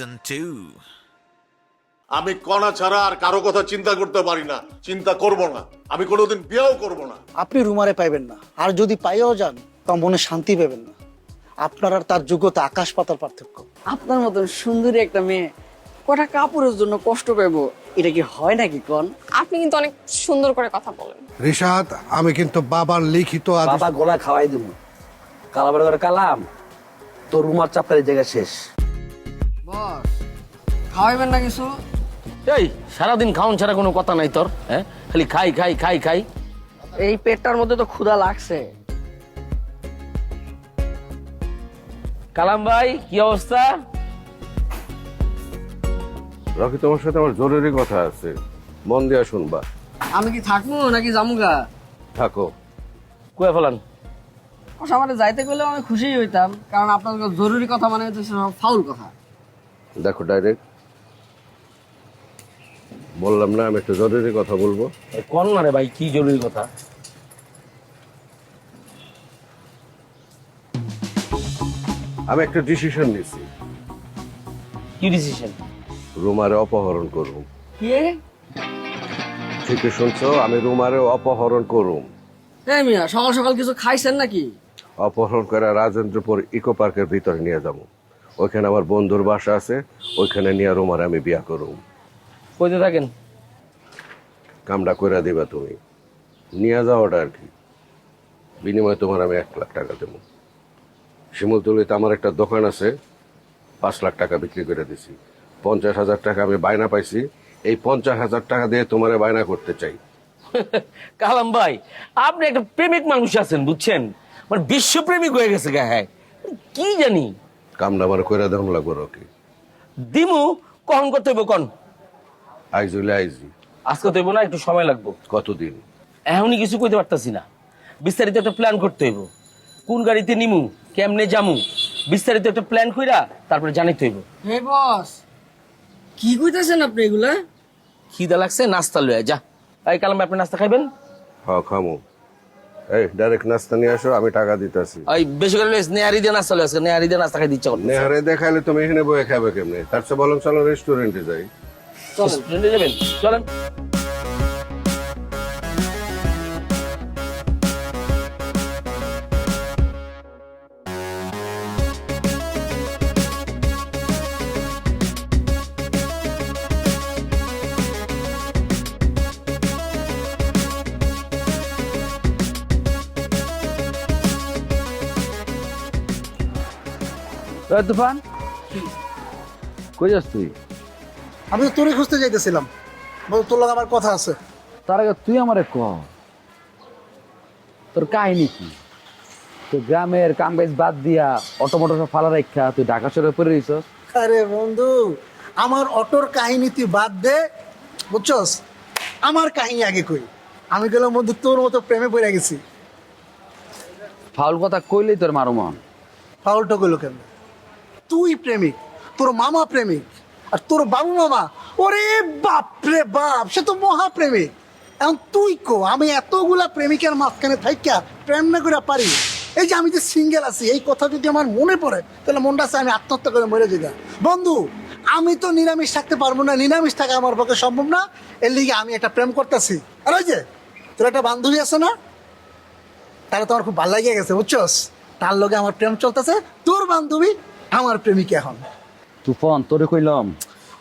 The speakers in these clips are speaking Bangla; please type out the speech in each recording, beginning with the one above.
Season 2. আমি কণা ছাড়া আর কারও কথা চিন্তা করতে পারি না। চিন্তা করব না। আমি কোনোদিন বিয়েও করব না। আপনি রুমারে পাইবেন না। আর যদি পাইও যান তা মনে শান্তি পাবেন না। আপনার আর তার যোগ্যতা আকাশ পাতার পার্থক্য। আপনার মতন সুন্দরী একটা মেয়ে কটা কাপড়ের জন্য কষ্ট পাইবো এটা কি হয় নাকি কন? আপনি কিন্তু অনেক সুন্দর করে কথা বলেন। রিশাদ আমি কিন্তু বাবার লিখিত আদেশ বাবা গলা খাওয়াই দিব। কালাবার করে কালাম। তোর রুমার চাপকারি জায়গা শেষ। খাওয়াইবেন না কিছু। এই সারাদিন খাওন ছাড়া কোনো কথা নাই তোর হ্যাঁ? খালি খাই খাই খাই খাই। এই পেটটার মধ্যে তো ক্ষুধা লাগছে। কালাম ভাই কি অবস্থা? রকি তোমার সাথে আমার জরুরি কথা আছে। মন দিয়া শুনবা। আমি কি থাকব নাকি জামুগা থাকো। কুয়া ফেলান। আমার যাইতে গেলেও আমি খুশি হইতাম কারণ আপনার জরুরি কথা মানে হচ্ছে ফাউল কথা। দেখো ডাইরেক্ট বললাম না আমি একটা জরুরি কথা বলব। কন না রে ভাই কি জরুরি কথা? আমি একটা ডিসিশন নিছি। কি ডিসিশন রুমারে অপহরণ করুম। কে? ঠিকই শুনছো আমি রুমারে অপহরণ করুম। এই মিয়া সকাল সকাল কিছু খাইছেন নাকি? অপহরণ করে রাজেন্দ্রপুর ইকো পার্কের ভিতরে নিয়ে যাব। ওইখানে আমার বন্ধুর বাসা আছে ওইখানে নিয়ে রুমারে আমি বিয়া করুম। কইতে থাকেন? কামটা করে দিবা তুমি। নিয়ে যাওয়াটা আর কি। বিনিময়ে তোমার আমি এক লাখ টাকা দেবো। শিমুলতলিতে আমার একটা দোকান আছে পাঁচ লাখ টাকা বিক্রি করে দিছি। পঞ্চাশ হাজার টাকা আমি বায়না পাইছি এই পঞ্চাশ হাজার টাকা দিয়ে তোমারে বায়না করতে চাই। কালাম ভাই আপনি একটা প্রেমিক মানুষ আছেন বুঝছেন? মানে বিশ্বপ্রেমিক হয়ে গেছে গা হ্যাঁ। কি জানি? কামটা আমার কইরা দেওয়ান লাগবো রকি দিমু কখন করতে হইব কন? আইজ হইলে আইজি আজকে তো না একটু সময় লাগবো। কতদিন? এখনই কিছু কইতে পারতাছি না। বিস্তারিত একটা প্ল্যান করতে হইব। কোন গাড়িতে নিমু কেমনে যামু বিস্তারিত একটা প্ল্যান কইরা তারপরে জানিতে হইব। হে বস কি কইতেছেন আপনি এগুলা? খিদা লাগছে নাস্তা লয়ে যা। এই কালাম আপনি নাস্তা খাইবেন? হ খামু। এই ডাইরেক্ট নাস্তা নিয়ে আসো আমি টাকা দিতেছি। ওই বেশি করে লইস নেহারি দিয়ে নাস্তা লইস নেহারি দিয়ে নাস্তা খাই দিচ্ছে নেহারে দেখাইলে তুমি এখানে বয়ে খাবে কেমনে? তার চেয়ে বলুন চলো রেস্টুরেন্টে যাই। রেস্টুরেন্টে যাবেন? চলেন। তুফান কই যাস তুই? আমি তো তোরে খুঁজতে যাইতেছিলাম। বল তোর লগে আমার কথা আছে। তার আগে তুই আমারে ক। তোর কাহিনী কি? তুই গ্রামের কাম কাজ বাদ দিয়া অটো মোটর সব ফালা রাখা তুই ঢাকা শহরে পড়ে রইছ আরে বন্ধু আমার অটোর কাহিনী তুই বাদ দে বুঝছস? আমার কাহিনী আগে কই? আমি গেলাম বন্ধু তোর মতো প্রেমে পড়ে গেছি। ফাউল কথা কইলেই তোর মারো মন ফাউলটা কইলো কেন তুই প্রেমিক তোর মামা প্রেমিক। আর তোর বাবু মামা, ওরে বাপ রে বাপ, সে তো মহাপ্রেমিক। এখন তুই কো, আমি এতগুলা প্রেমিকের মাঝখানে থাইকা প্রেম না করে পারি। এই যে আমি যে সিঙ্গেল আছি, এই কথা যদি আমার মনে পড়ে, তাহলে মনটা আছে আমি আত্মহত্যা করে মরে যাই বন্ধু, আমি তো নিরামিষ থাকতে পারব না, নিরামিষ থাকা আমার পক্ষে সম্ভব না। এর লিগে আমি একটা প্রেম করতেছি। আর ওই যে, তোর একটা বান্ধবী আছে না? তাহলে তোমার খুব ভালো লাগিয়ে গেছে, বুঝছস? তার লগে আমার প্রেম চলতেছে, তোর বান্ধবী আমার প্রেমিকা এখন। তুফান তোরে কইলাম।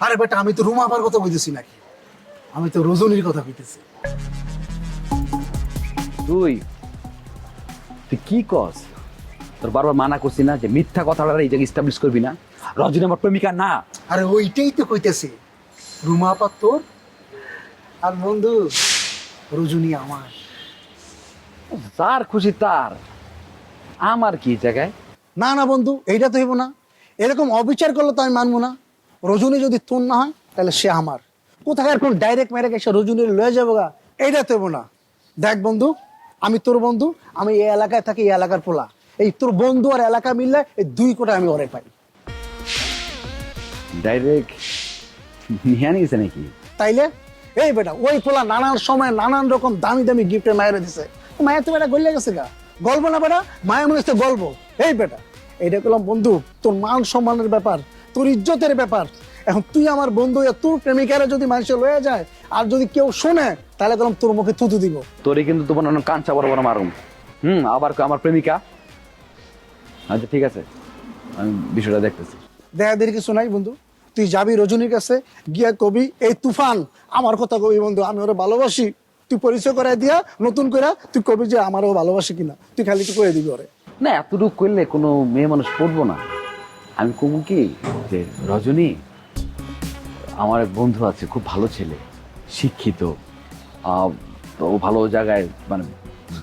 আরে বেটা আমি তো রুমা আবার কথা কইতেছি নাকি? আমি তো রজনীর কথা কইতেছি। তুই তুই কি কস? তোর বারবার মানা করছি না যে মিথ্যা কথাটা এই জায়গায় স্টাবলিশ করবি না। রজনী আমার প্রেমিকা না। আরে ওইটাই তো কইতেছি। রুমা আপা তোর? আর বন্ধু রজনী আমার। যার খুশি তার। আমার কি জায়গায়? না না বন্ধু এইটা তো হইব না। এরকম অবিচার করলে তো আমি মানবো না। রজনী যদি তোর না হয় তাহলে সে আমার। কোথায় কোন ডাইরেক্ট মেরে গেছে রজনী লয়ে যাব গা? এইটা তো হইব না। দেখ বন্ধু আমি তোর বন্ধু আমি এই এলাকায় থাকি এই এলাকার পোলা। এই তোর বন্ধু আর এলাকা মিললে এই দুই কোটা আমি ওরে পাই। ডাইরেক্ট নিয়ে নিয়েছে নাকি? তাইলে? এই বেটা ওই পোলা নানান সময় নানান রকম দামি দামি গিফটের মায়ের দিছে। মায়ের তো বেটা গলে গেছে গা? গল্প না বেটা মায়ের মনে হচ্ছে গল্প। এই বেটা এইটা করলাম বন্ধু তোর মান সম্মানের ব্যাপার তোর ইজ্জতের ব্যাপার। এখন তুই আমার বন্ধু তোর প্রেমিকারা যদি মানুষে লয়ে যায় আর যদি কেউ শোনে তাহলে কলম তোর মুখে থুতু দিব। তোরে কিন্তু তোমার অনেক কাঞ্চা বড় বড় মারুম। হুম আবার আমার প্রেমিকা? আচ্ছা ঠিক আছে। আমি বিষয়টা দেখতেছি। দেখা দেরি কিছু নাই বন্ধু। তুই যাবি রজনীর কাছে গিয়া কবি এই তুফান আমার কথা কবি বন্ধু আমি ওরা ভালোবাসি। তুই পরিচয় করাই দিয়া নতুন করে তুই কবি যে আমারও ভালোবাসি কিনা। তুই খালি তুই করে দিবি ওরে। না এতটুকু করলে কোনো মেয়ে মানুষ পড়ব না। আমি কমু কি যে রজনী আমার এক বন্ধু আছে খুব ভালো ছেলে শিক্ষিত আহ, ও ভালো জায়গায় মানে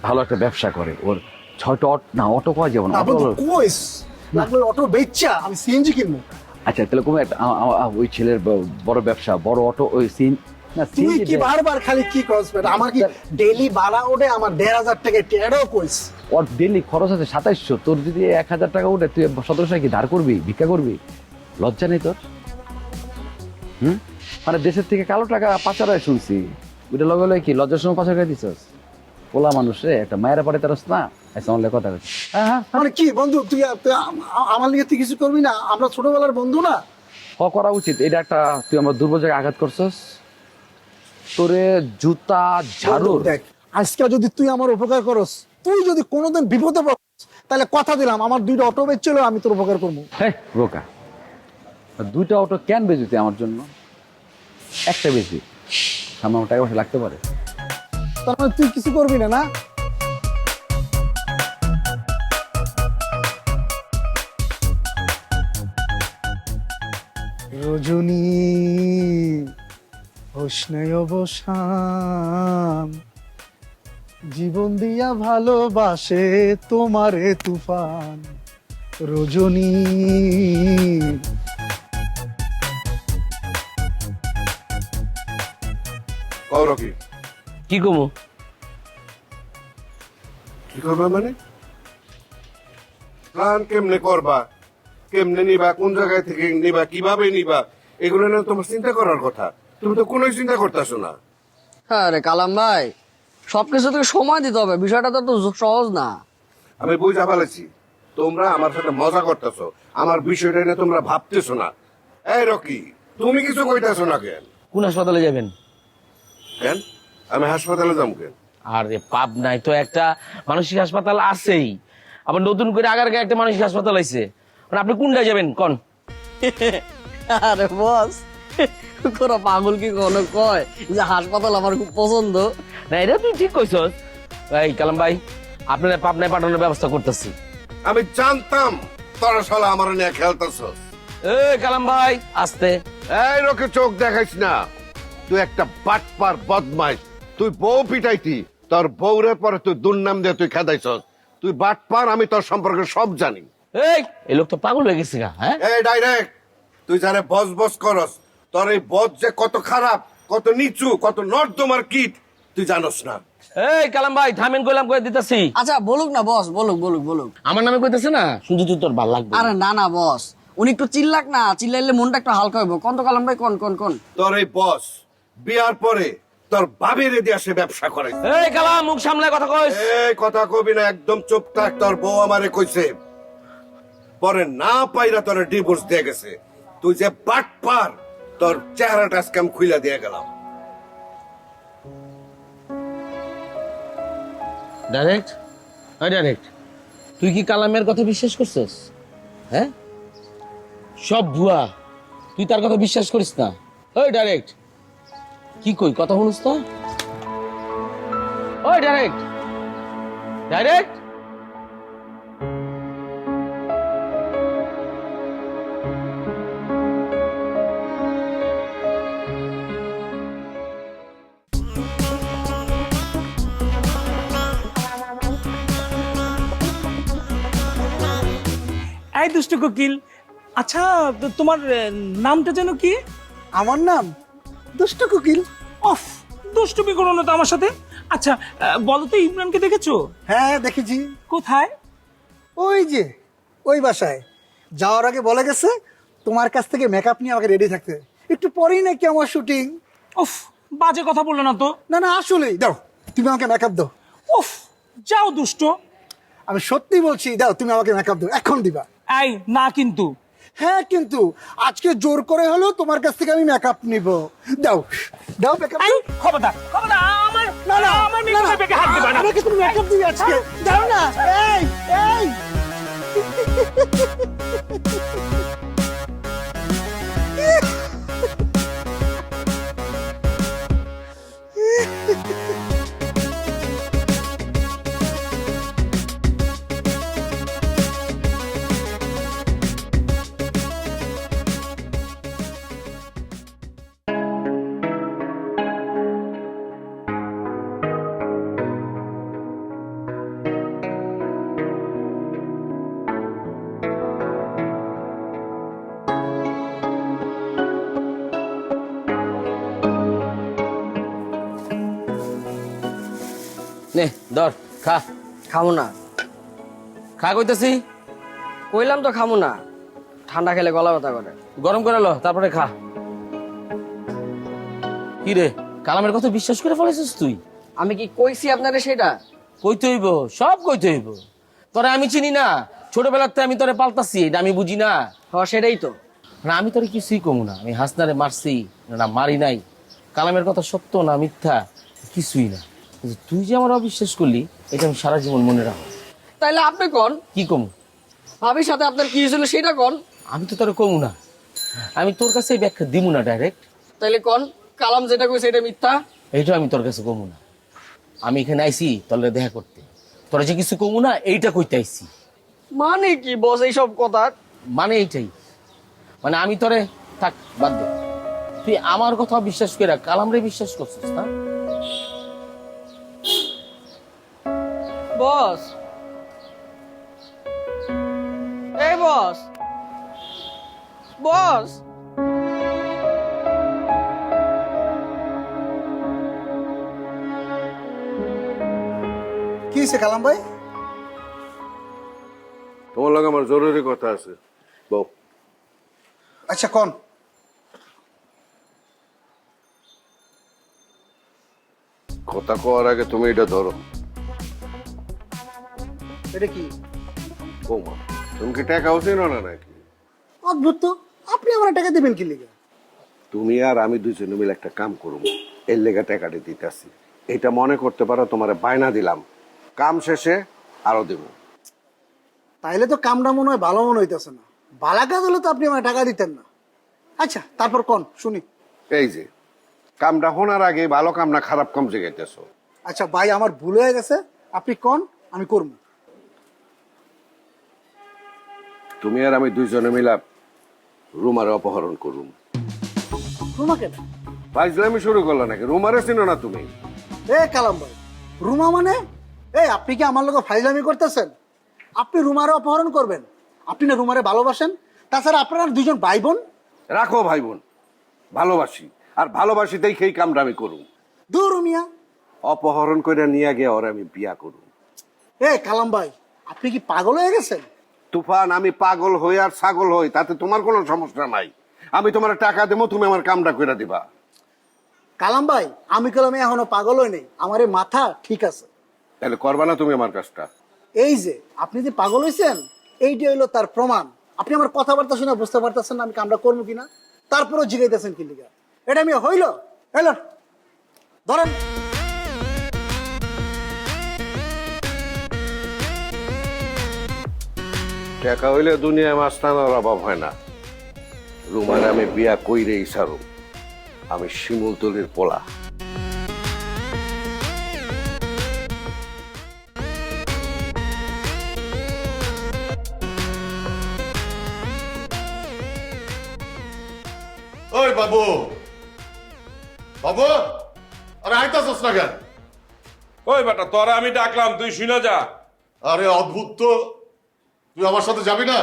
ভালো একটা ব্যবসা করে। ওর ছয়টা অট না অটো পাওয়া যাবে না তারপর অটো তো কইস লাগলে অটো বেচা আমি সিএনজি কিনবো। আচ্ছা তাহলে কোনো একটা আ- আ- আ- ওই ছেলের ব- বড় ব্যবসা বড় অটো ওই সিন না তুই কি। বারবার খালি কি বেটা? আমার কি ডেইলি ভাড়া ওঠে আমার দেড় হাজার টাকা টেরও কইস ওর ডেলি খরচ আছে সাতাইশশো। তোর যদি এক হাজার টাকা উঠে তুই সতেরোশো কি ধার করবি ভিক্ষা করবি? লজ্জা নেই তোর? হুম? মানে দেশের থেকে কালো টাকা পাচার হয় শুনছি। ওইটা লগে লগে কি লজ্জার সময় পাচার করে দিছস? পোলা মানুষ রে একটা মায়েরা পরে তারস না? অনলে কথা হ্যাঁ হ্যাঁ মানে কি বন্ধু তুই তুই আমার লিগে তুই কিছু করবি না? আমরা ছোটবেলার বন্ধু না? হ করা উচিত। এটা একটা তুই আমার দুর্বল জায়গায় আঘাত করছস। তোরে জুতা ঝাড়ু। দেখ আজকে যদি তুই আমার উপকার করস তুই যদি কোনোদিন বিপদে পড়স তাহলে কথা দিলাম আমার দুইটা অটো বেচছিল আমি তোর উপকার করব। হ্যাঁ রোকা দুইটা অটো কেন বেশি তুই আমার জন্য? একটা সামনে আমার টাকা পয়সা লাগতে পারে। তার মানে তুই কিছু করবি না না? রজনী হোসনায় অবসান। জীবন দিয়া ভালোবাসে তোমারে তুফান রজনী। কি কি কমু? কি করবা মানে? প্ল্যান কেমনে করবা? কেমনে নিবা? কোন জায়গায় থেকে নিবা? কীভাবে নিবা? এগুলো না তোমার চিন্তা করার কথা। তুমি তো কোনোই চিন্তা করতেছো না। হ্যাঁ রে কালাম ভাই সবকিছু থেকে সময় দিতে হবে বিষয়টা তো সহজ না। আমি বুঝা ফেলেছি। তোমরা আমার সাথে মজা করতেছো আমার বিষয়টা নিয়ে তোমরা ভাবতেছো না। এই রকি তুমি কিছু কইতেছো না কেন? কোন হাসপাতালে যাবেন? কেন? আমি হাসপাতালে যাব কেন? আরে পাপ নাই তো একটা মানসিক হাসপাতাল আছেই। আবার নতুন করে আগার গায়ে একটা মানসিক হাসপাতাল আছে মানে আপনি কোনটায় যাবেন? কোন? আরে বস কোন পাগল কি কোনো কয় যে হাসপাতাল আমার খুব পছন্দ? না এটা তুই ঠিক কইছস। এই কালাম ভাই আপনার পাবনায় পাঠানোর ব্যবস্থা করতেছি। আমি জানতাম তোরা শালা আমার নিয়ে খেলতেছস। এই কালাম ভাই আসতে। এই রকে চোখ দেখাইস না। তুই একটা বাটপার বদমাইশ। তুই বউ পিটাইতি তোর বউরে পরে তুই দুর্নাম দিয়ে তুই খেদাইছস। তুই বাটপার আমি তোর সম্পর্কে সব জানি। এই এই লোক তো পাগল হয়ে গেছে গা হ্যাঁ? এই ডাইরেক্ট তুই জানে বস বস করস তোর এই বস যে কত খারাপ কত নিচু কত নর্দমার কীট তুই জানোস না। এই কালাম ভাই থামেন কইলাম কই দিতেছি। আচ্ছা বলুক না বস বলুক বলুক বলুক। আমার নামে কইতেছে না? শুধু তুই তোর ভালো লাগবে। আরে না না বস। উনি একটু চিল্লাক না চিল্লাইলে মনটা একটু হালকা হইব। কোন তো কালাম ভাই কোন কোন কোন? তোর এই বস বিয়ার পরে তোর বাবের দিয়ে সে ব্যবসা করে। এই কালাম মুখ সামলে কথা কইস। এই কথা কবি না একদম চুপ থাক তোর বউ আমারে কইছে। পরে না পাইরা তোর ডিভোর্স দিয়ে গেছে। তুই যে বাট পার তোর চেহারাটা আজকে আমি খুইলা দিয়ে গেলাম। ডাইরেক্ট? হ্যাঁ ডাইরেক্ট, তুই কি কালামের কথা বিশ্বাস করছিস? হ্যাঁ? সব ভুয়া, তুই তার কথা বিশ্বাস করিস না। ওই ডাইরেক্ট, কি কই, কথা শুনিস তো? ওই ডাইরেক্ট ডাইরেক্ট? এই দুষ্ট কোকিল। আচ্ছা তো তোমার আহ, নামটা যেন কি? আমার নাম দুষ্ট কুকিল। অফ দুষ্টুমি করো না তো আমার সাথে। আচ্ছা আহ, বলো তো ইমরানকে দেখেছ? হ্যাঁ দেখেছি। কোথায়? ওই যে ওই বাসায়। যাওয়ার আগে বলে গেছে তোমার কাছ থেকে মেকআপ নিয়ে আমাকে রেডি থাকতে। একটু পরেই নাকি আমার শুটিং উফ বাজে কথা বলল না তো। না না আসলেই দাও তুমি আমাকে মেকআপ দাও। উফ যাও দুষ্ট। আমি সত্যি বলছি দাও তুমি আমাকে মেকআপ দাও এখন দিবা। এই না কিন্তু। হ্যাঁ কিন্তু আজকে জোর করে হলো তোমার কাছ থেকে আমি মেকআপ নিব। দাও দাও মেকআপ আই খবরদার খবরদার আমার না না আমার মেকআপ থেকে হাত দিবা না। আমাকে তুমি মেকআপ দিই আজকে দাও না। এই এই। খামো না। খা কইতাছি? কইলাম তো খামো না। ঠান্ডা খেলে গলা ব্যথা করে। গরম করে লো তারপরে খা। কি রে কালামের কথা বিশ্বাস করে ফেলেছিস তুই? আমি কি কইছি আপনারে সেটা? কইতে হইব সব কইতে হইব। তোরে আমি চিনি না ছোটবেলাতে আমি তোরে পাল্টাছি এটা আমি বুঝি না। হ সেটাই তো। না আমি তোরে কিছুই কমু না আমি হাসনারে মারছি না মারি নাই। কালামের কথা সত্য না মিথ্যা কিছুই না। তুই যে আমার অবিশ্বাস করলি এটা আমি সারা জীবন মনে রাখব। তাইলে আপনি কোন? কি কমু? ভাবির সাথে আপনার কি হয়েছিল সেটা কোন? আমি তো তোরে কমু না। আমি তোর কাছে এই ব্যাখ্যা দিমু না ডাইরেক্ট তাইলে কোন? কালাম যেটা কইছে এটা মিথ্যা? এইটা আমি তোর কাছে কমু না। আমি এখানে আইছি তোর লগে দেখা করতে। তোরা যে কিছু কমু না এইটা কইতে আইছি। মানে কি বস এইসব কথা? মানে এইটাই। মানে আমি তোরে থাক বাদ দে। তুই আমার কথা বিশ্বাস করে কালামরে বিশ্বাস করছিস না? বস। এই বস। বস। কি হয়েছে কালাম ভাই? তোমার লগে আমার জরুরি কথা আছে বউ। আচ্ছা কোন? কথা কওয়ার আগে তুমি এটা ধরো। এটা কি? বৌমা তুমি কি টাকা উচিত না নাকি? অদ্ভুত তো আপনি আমার টাকা দেবেন কি লিগে? তুমি আর আমি দুজনে মিলে একটা কাম করব এর লেগে টাকাটি দিতেছি। এটা মনে করতে পারো তোমার বায়না দিলাম। কাম শেষে আরও দেব। তাইলে তো কামটা মনে হয় ভালো মনে হইতেছে না। বালা কাজ হলে তো আপনি আমার টাকা দিতেন না। আচ্ছা তারপর কোন? শুনি। এই যে কামটা হোনার আগে ভালো কাম না খারাপ কাম জেগাইতেছো আচ্ছা ভাই আমার ভুল হয়ে গেছে। আপনি কোন? আমি করব। তুমি আর আমি দুইজনে মিলা রুমারে অপহরণ করুম। রুমা কেন? ফাইজলামি শুরু করল নাকি? রুমারে চিনো না তুমি। এ কালাম ভাই রুমা মানে? এই আপনি কি আমার লোক ফাইজলামি করতেছেন? আপনি রুমারে অপহরণ করবেন? আপনি না রুমারে ভালোবাসেন? তাছাড়া আপনারা দুজন ভাই বোন রাখো ভাই বোন ভালোবাসি। আর ভালোবাসিতেই সেই কামটা আমি করুম। দূর রুমিয়া। অপহরণ করে নিয়ে গিয়ে ওরা আমি বিয়া করুম। এ কালাম ভাই আপনি কি পাগল হয়ে গেছেন? তুফান আমি পাগল হই আর ছাগল হই তাতে তোমার কোনো সমস্যা নাই। আমি তোমার টাকা দেবো তুমি আমার কামটা করে দিবা। কালাম ভাই আমি কলমে এখনও পাগল হই নেই আমার এই মাথা ঠিক আছে। তাহলে করবা না তুমি আমার কাজটা। এই যে আপনি যে পাগল হয়েছেন এইটা হইল তার প্রমাণ। আপনি আমার কথাবার্তা শুনে বুঝতে পারতেছেন না আমি কামটা করব কিনা। তারপরও জিগাইতেছেন কি লিগা। এটা আমি হইল? হইল? ধরেন টাকা হইলে দুনিয়ায় মাস্তানার অভাব হয় না। রুমার আমি বিয়া কইরে ইসারু আমি শিমুলতলির পোলা। ওই বাবু। বাবু আরে আইতাছস না কেন? ওই বেটা তোরা আমি ডাকলাম তুই শুনে যা। আরে অদ্ভুত তো। তুই আমার সাথে যাবি না?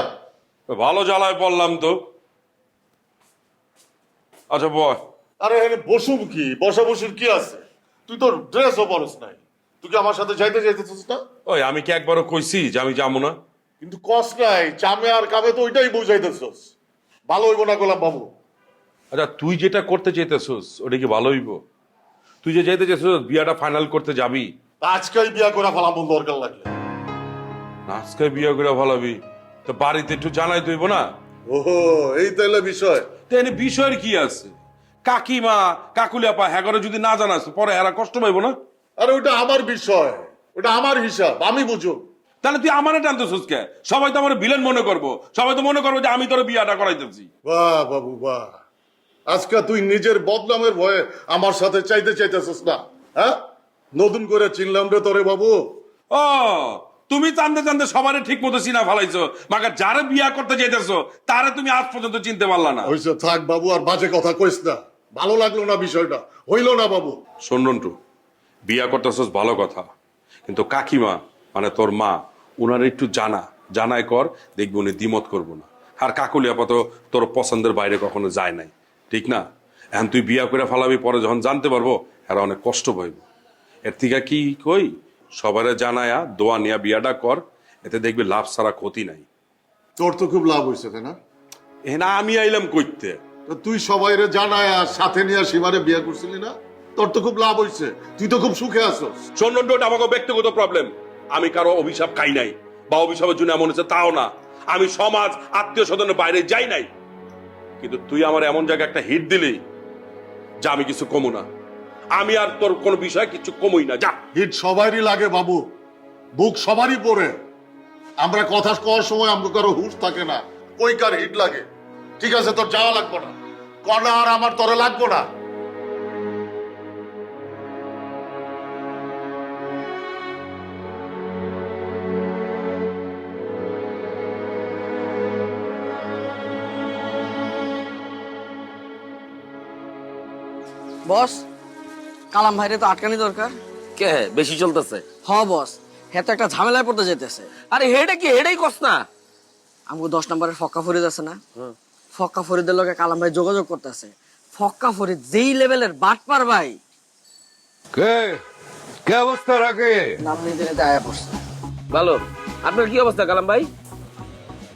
ভালো জ্বালায় পড়লাম তো। আচ্ছা বয় আরে এখানে বসুম কি? বসা বসুর কি আছে? তুই তোর ড্রেসও পরস নাই। তুই কি আমার সাথে যাইতে যাইতেছিস না? ওই আমি কি একবারও কইছি যে আমি যাব না? কিন্তু কস নাই চামে আর কামে তো ওইটাই বুঝাইতেছস। ভালো হইব না গোলাম বাবু? আচ্ছা তুই যেটা করতে চাইতেছিস ওটা কি ভালো হইব? তুই যে যাইতে চাইছিস বিয়াটা ফাইনাল করতে যাবি। আজকেই বিয়া করে ফেলাম দরকার লাগলে। না, আজকে বিয়ে করে ভালোবি। তো বাড়িতে একটু জানাই দইব না ওহো এই তাহলে বিষয়। তো এনে বিষয়ের কি আছে? কাকিমা কাকুলিয়াপা হ্যাগরে যদি না জানাস পরে এরা কষ্ট পাইবো না? আরে ওটা আমার বিষয়। ওটা আমার হিসাব আমি বুঝো তাহলে তুই আমারে টানতেছিস কে? সবাই তো আমার ভিলেন মনে করব। সবাই তো মনে করব যে আমি তোর বিয়াটা করাইতেছি। বাহ বাবু বাহ। আজকে তুই নিজের বদনামের ভয়ে আমার সাথে চাইতে চাইতেছিস না হ্যাঁ? নতুন করে চিনলাম রে তোরে বাবু। ও তুমি চান্দে চান্দে সবারে ঠিক মতো চিনা ফেলাইছো মাকে যারে বিয়া করতে চাইতেছো তারে তুমি আজ পর্যন্ত চিনতে পারলা না। হইছে থাক বাবু আর বাজে কথা কইস না। ভালো লাগল না বিষয়টা। হইল না বাবু। শোন নন্টু বিয়া করতেছস ভালো কথা কিন্তু কাকিমা মানে তোর মা উনার একটু জানা জানাই কর দেখবি উনি দ্বিমত করব না। আর কাকুলি আপাত তোর পছন্দের বাইরে কখনো যায় নাই। ঠিক না? এখন তুই বিয়া করে ফেলাবি পরে যখন জানতে পারব এরা অনেক কষ্ট পাইব। এর থেকে কি কই? সবারে জানায়া দোয়া নিয়া বিয়াটা কর এতে দেখবি লাভ ছাড়া ক্ষতি নাই। তোর তো খুব লাভ হয়েছে তাই না? এ না আমি আইলাম কইতে। তো তুই সবাই রে জানায় সাথে নিয়ে সীমারে বিয়ে করছিলি না? তোর তো খুব লাভ হয়েছে তুই তো খুব সুখে আছো নন্টু এটা আমাকে ব্যক্তিগত প্রবলেম আমি কারও অভিশাপ খাই নাই বা অভিশাপের জন্য এমন হচ্ছে তাও না। আমি সমাজ আত্মীয় স্বজনের বাইরে যাই নাই। কিন্তু তুই আমার এমন জায়গায় একটা হিট দিলি যা আমি কিছু কমু না। আমি আর তোর কোনো বিষয় কিছু কমই না যা। হিট সবারই লাগে বাবু। বুক সবারই পড়ে। আমরা কথা কওয়ার সময় আমাকে কারও হুশ থাকে না। কই কার হিট লাগে? ঠিক আছে তোর যাওয়া লাগবে না। কনা আর আমার তরে লাগবো না। বস কালাম ভাইরে তো আটকানি দরকার। কে? বেশি চলতেছে। হ বস। হ্যাঁ তো একটা ঝামেলায় পড়তে যেতেছে আরে হেডে কি? হেডেই কস না। আমাকে দশ নম্বরের ফক্কা ফরিদ আছে না? ফক্কা ফরিদের লগে কালাম ভাই যোগাযোগ করতেছে। ফক্কা ফরিদ যেই লেভেলের বাটপার ভাই। কে? কে অবস্থা রাখে? নাম নিতে নিতে আয়া পড়ছে ভালো। আপনার কি অবস্থা কালাম ভাই?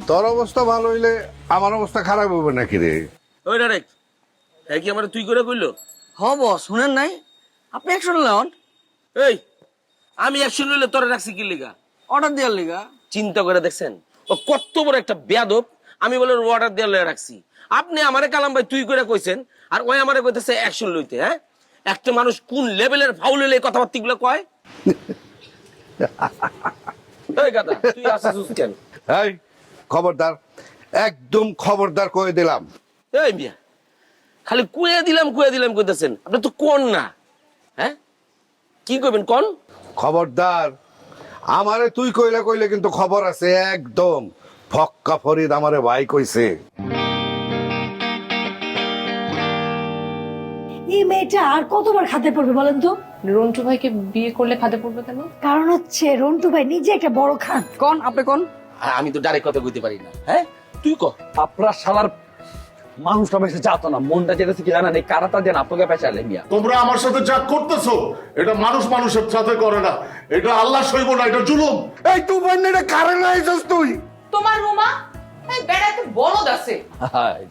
তোর অবস্থা ভালো হইলে আমার অবস্থা খারাপ হবে নাকি রে? ওই ডাইরেক্ট। হ্যাঁ কি আমার তুই করে কইলো? হ বস। শুনেন নাই? আপনি একশো নেন এই আমি একশো নিলে তোরে রাখছি কি লিগা? অর্ডার দেওয়ার লিগা? চিন্তা করে দেখছেন? ও কত বড় একটা বেয়াদব আমি বলে অর্ডার লয়ে রাখছি। আপনি আমারে কালাম ভাই তুই করে কইছেন আর ওই আমারে কইতেছে অ্যাকশন লইতে হ্যাঁ? একটা মানুষ কোন লেভেলের ফাউল হইলে এই কথাবার্তা গুলো কয়? এই গাদা তুই আসিস কেন? এই খবরদার একদম খবরদার কয়ে দিলাম। এই মিয়া খালি কুয়ে দিলাম কুয়ে দিলাম কইতেছেন। আপনি তো কোন না? কি করবেন কোন? খবরদার আমারে তুই কইলে কইলে কিন্তু খবর আছে একদম। ফক্কা ফরিদ আমারে ভাই কইছে। এই মেয়েটা আর কতবার খাতে পড়বে বলেন তো? রন্টু ভাইকে বিয়ে করলে খাতে পড়বে কেন? কারণ হচ্ছে রন্টু ভাই নিজে একটা বড় খাত কোন? আপনি কোন? আমি তো ডাইরেক্ট কথা কইতে পারি না। হ্যাঁ? তুই ক। আপনার শালার মানুষটা বেশি চাতো না মনটা যেতেছে কি জানা নেই কারাটা যেন আপনাকে পেঁচালে মিয়া তোমরা আমার সাথে যা করতেছো এটা মানুষ মানুষের সাথে করে না। এটা আল্লাহ সইব না এটা জুলুম। এই তুই এটা কারে লাইছস তুই? তোমার রুমা বেড়াতে বলদ আছে। হায়।